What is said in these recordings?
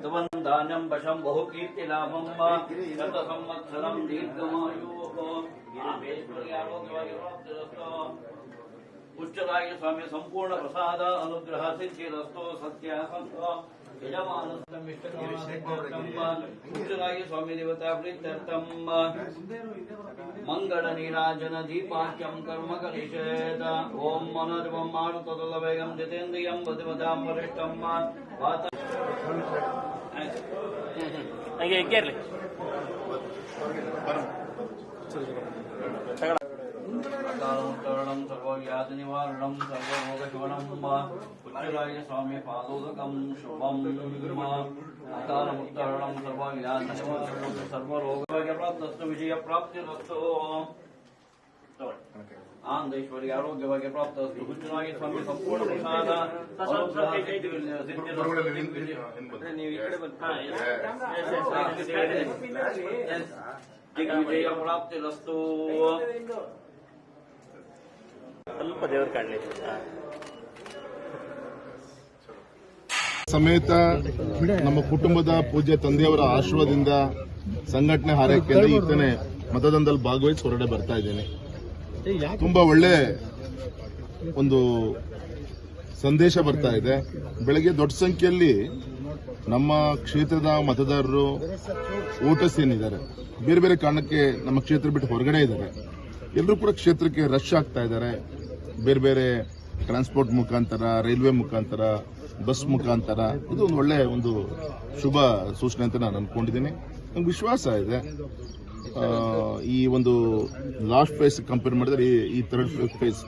ध्रुवं वशं बहु कीर्तिलाभं वा। शतसंवत्सरं दीर्घमायुः। स्वामी संपूर्ण प्रसाद अनुग्रह सिद्धिरस्तो सत्यासंतो ಉಚ್ಚರಾಯ ಸ್ವಾಮಿ ದೇವತಾ ಪ್ರೀತ್ಯರ್ಥಂ ಮಂಗಳ ನೀರಾಜನ ದೀಪಾಖ್ಯಂ ಕರ್ಮ ಕಲಿಷೇದ ಓಂ ಮನೋಜವಂ ಮಾರುತದಲ ವೇಗಂ ಜಿತೇಂದ್ರಿಯಂ ಬದಿವದಾಂ ವರಿಷ್ಠಂ ವಾತ ಹಾಗೆ ಸರ್ವವ್ಯಾಧಿ सर्वोपकारणं सर्वव्याधिनिवारणं सर्वभोगशमनं मा उच्चराय स्वामी पादोदकं शुभं मा अकालमुत्तरणं सर्वव्याधिनिवारणं सर्वरोगभाग्यप्राप्तस्तु विजयप्राप्तिरस्तु आनंदैश्वर्य आरोग्य भाग्य प्राप्त गुरुजनाय स्वामी संपूर्ण प्रसाद दिग्विजय प्राप्तिरस्तु ಸ್ವಲ್ಪ ದೇವ್ರ ಕಾಣಲಿ ಸಮೇತ ನಮ್ಮ ಕುಟುಂಬದ ಪೂಜ್ಯ ತಂದೆಯವರ ಆಶೀರ್ವಾದದಿಂದ ಸಂಘಟನೆ ಹಾರೈಕೆಯಲ್ಲಿ ಈತನೇ ಮತದಾನದಲ್ಲಿ ಭಾಗವಹಿಸಿ ಹೊರಡೆ ಬರ್ತಾ ಇದ್ದೇನೆ. ತುಂಬಾ ಒಳ್ಳೆ ಒಂದು ಸಂದೇಶ ಬರ್ತಾ ಇದೆ. ಬೆಳಗ್ಗೆ ದೊಡ್ಡ ಸಂಖ್ಯೆಯಲ್ಲಿ ನಮ್ಮ ಕ್ಷೇತ್ರದ ಮತದಾರರು ವೋಟರ್ಸ್ ಏನಿದ್ದಾರೆ ಬೇರೆ ಬೇರೆ ಕಾರಣಕ್ಕೆ ನಮ್ಮ ಕ್ಷೇತ್ರ ಬಿಟ್ಟು ಹೊರಗಡೆ ಇದ್ದಾರೆ. ಎಲ್ಲರೂ ಕೂಡ ಕ್ಷೇತ್ರಕ್ಕೆ ರಶ್ ಆಗ್ತಾ ಇದ್ದಾರೆ. ಬೇರೆ ಬೇರೆ ಟ್ರಾನ್ಸ್ಪೋರ್ಟ್ ಮುಖಾಂತರ ರೈಲ್ವೆ ಮುಖಾಂತರ ಬಸ್ ಮುಖಾಂತರ. ಇದು ಒಂದು ಒಳ್ಳೆ ಒಂದು ಶುಭ ಸೂಚನೆ ಅಂತ ನಾನು ಅನ್ಕೊಂಡಿದ್ದೀನಿ. ನಂಗೆ ವಿಶ್ವಾಸ ಇದೆ. ಈ ಒಂದು ಲಾಸ್ಟ್ ಫೇಸ್ ಕಂಪೇರ್ ಮಾಡಿದ್ರೆ ಈ- ಥರ್ಡ್ ಫೇಸ್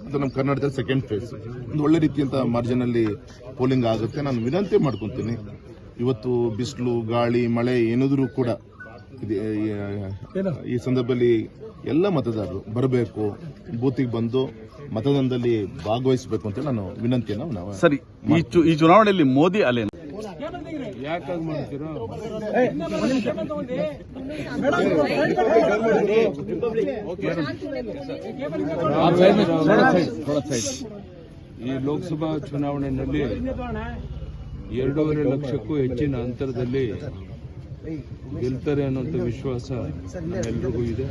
ಅಂತ ನಮ್ಮ ಕರ್ನಾಟಕದ ಸೆಕೆಂಡ್ ಫೇಸ್ ಒಂದು ಒಳ್ಳೆ ರೀತಿಯಂತ ಮಾರ್ಜಿನ್ ಅಲ್ಲಿ ಪೋಲಿಂಗ್ ಆಗುತ್ತೆ. ನಾನು ವಿನಂತಿ ಮಾಡ್ಕೊತೀನಿ. ಇವತ್ತು ಬಿಸಿಲು, ಗಾಳಿ, ಮಳೆ ಏನಾದರೂ ಕೂಡ ಈ- ಈ ಸಂದರ್ಭದಲ್ಲಿ ಎಲ್ಲ ಮತದಾರರು ಬರಬೇಕು ಬೂತಿಗೆ ಬಂದು ಮತದಾನದಲ್ಲಿ ಭಾಗವಹಿಸಬೇಕು ಅಂತ ನಾನು ವಿನಂತಿಯನ್ನು ನಾವು ಸರಿ ಈ ಚು- ಈ ಚುನಾವಣೆಯಲ್ಲಿ ಮೋದಿ ಅಲೆ ಈ ಲೋಕಸಭಾ ಚುನಾವಣೆಯಲ್ಲಿ ಎರಡೂವರೆ ಲಕ್ಷಕ್ಕೂ ಹೆಚ್ಚಿನ ಅಂತರದಲ್ಲಿ ಗೆಲ್ತಾರೆ ಅನ್ನೋಂಥ ವಿಶ್ವಾಸ ನಮ್ಮೆಲ್ಲರಿಗೂ ಇದೆ.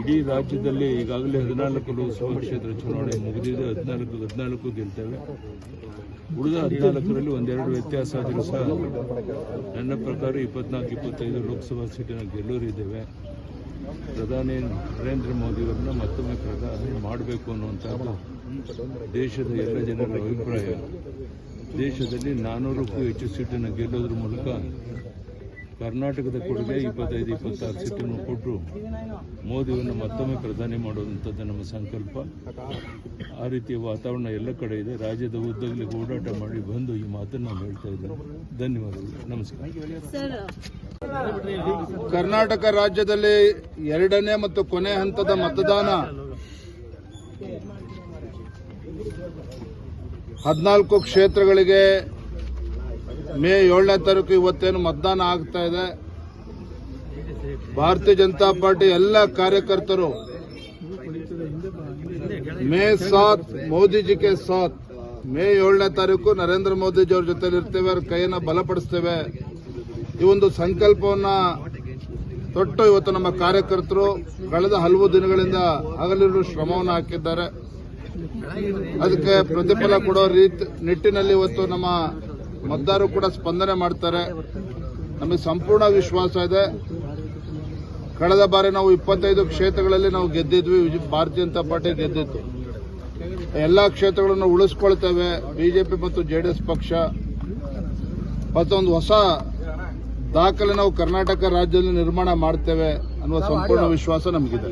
ಇಡೀ ರಾಜ್ಯದಲ್ಲಿ ಈಗಾಗಲೇ ಹದಿನಾಲ್ಕು ಲೋಕಸಭಾ ಕ್ಷೇತ್ರ ಚುನಾವಣೆ ಮುಗಿದಿದೆ. ಹದಿನಾಲ್ಕು ಹದಿನಾಲ್ಕು ಗೆಲ್ತೇವೆ. ಉಳಿದ ಹದಿನಾಲ್ಕರಲ್ಲಿ ಒಂದೆರಡು ವ್ಯತ್ಯಾಸ ಆದರೂ ಸಹ ನನ್ನ ಪ್ರಕಾರ ಇಪ್ಪತ್ನಾಲ್ಕು, ಇಪ್ಪತ್ತೈದು ಲೋಕಸಭಾ ಸೀಟಿನ ಗೆಲ್ಲೋರಿದ್ದೇವೆ. ಪ್ರಧಾನಿ ನರೇಂದ್ರ ಮೋದಿಯವರನ್ನ ಮತ್ತೊಮ್ಮೆ ಪ್ರಧಾನಿ ಮಾಡಬೇಕು ಅನ್ನುವಂಥದ್ದು ದೇಶದ ಎಲ್ಲ ಜನರ ಅಭಿಪ್ರಾಯ. ದೇಶದಲ್ಲಿ ನಾನ್ನೂರಕ್ಕೂ ಹೆಚ್ಚು ಸೀಟನ್ನು ಗೆಲ್ಲೋದ್ರ ಮೂಲಕ ಕರ್ನಾಟಕದ ಕೊಡುಗೆ ಇಪ್ಪತ್ತೈದು, ಇಪ್ಪತ್ತಾರು ಸೀಟನ್ನು ಕೊಟ್ಟರು ಮೋದಿಯನ್ನು ಮತ್ತೊಮ್ಮೆ ಪ್ರಧಾನಿ ಮಾಡುವಂಥದ್ದು ನಮ್ಮ ಸಂಕಲ್ಪ. ಆ ರೀತಿಯ ವಾತಾವರಣ ಎಲ್ಲ ಕಡೆ ಇದೆ. ರಾಜ್ಯದ ಉದ್ದಗಲಿ ಓಡಾಟ ಮಾಡಿ ಬಂದು ಈ ಮಾತನ್ನು ನಾವು ಹೇಳ್ತಾ ಇದ್ದೇವೆ ಧನ್ಯವಾದಗಳು. ನಮಸ್ಕಾರ. ಕರ್ನಾಟಕ ರಾಜ್ಯದಲ್ಲಿ ಎರಡನೇ ಮತ್ತು ಕೊನೆ ಹಂತದ ಮತದಾನ ಹದಿನಾಲ್ಕು ಕ್ಷೇತ್ರಗಳಿಗೆ ಮೇ ಏಳನೇ ತಾರೀಕು ಇವತ್ತೇನು ಮತದಾನ ಆಗ್ತಾ ಇದೆ. ಭಾರತೀಯ ಜನತಾ ಪಾರ್ಟಿ ಎಲ್ಲ ಕಾರ್ಯಕರ್ತರು ಮೇ ಸಾತ್ ಮೋದಿಜಿಗೆ ಸಾತ್. ಮೇ ಏಳನೇ ತಾರೀಕು ನರೇಂದ್ರ ಮೋದಿಜಿ ಅವ್ರ ಜೊತೆ ಇರ್ತೇವೆ, ಅವ್ರ ಕೈಯನ್ನು ಬಲಪಡಿಸ್ತೇವೆ. ಈ ಒಂದು ಸಂಕಲ್ಪವನ್ನ ತೊಟ್ಟು ಇವತ್ತು ನಮ್ಮ ಕಾರ್ಯಕರ್ತರು, ಕಳೆದ ಹಲವು ದಿನಗಳಿಂದ ಹಗಲಿರುಳು ಶ್ರಮವನ್ನು ಹಾಕಿದ್ದಾರೆ. ಅದಕ್ಕೆ ಪ್ರತಿಫಲ ಕೊಡೋ ರೀತಿ, ನಿಟ್ಟಿನಲ್ಲಿ ಇವತ್ತು ನಮ್ಮ ಮತದಾರರು ಕೂಡ ಸ್ಪಂದನೆ ಮಾಡ್ತಾರೆ. ನಮಗೆ ಸಂಪೂರ್ಣ ವಿಶ್ವಾಸ ಇದೆ. ಕಳೆದ ಬಾರಿ ನಾವು ಇಪ್ಪತ್ತೈದು ಕ್ಷೇತ್ರಗಳಲ್ಲಿ ನಾವು ಗೆದ್ದಿದ್ವಿ ಭಾರತೀಯ ಜನತಾ ಪಾರ್ಟಿ ಗೆದ್ದಿತ್ತು. ಎಲ್ಲ ಕ್ಷೇತ್ರಗಳನ್ನು ಉಳಿಸ್ಕೊಳ್ತೇವೆ, ಬಿಜೆಪಿ ಮತ್ತು ಜೆಡಿಎಸ್ ಪಕ್ಷ. ಮತ್ತೊಂದು ಹೊಸ ದಾಖಲೆ ನಾವು ಕರ್ನಾಟಕ ರಾಜ್ಯದಲ್ಲಿ ನಿರ್ಮಾಣ ಮಾಡ್ತೇವೆ ಅನ್ನುವ ಸಂಪೂರ್ಣ ವಿಶ್ವಾಸ ನಮಗಿದೆ.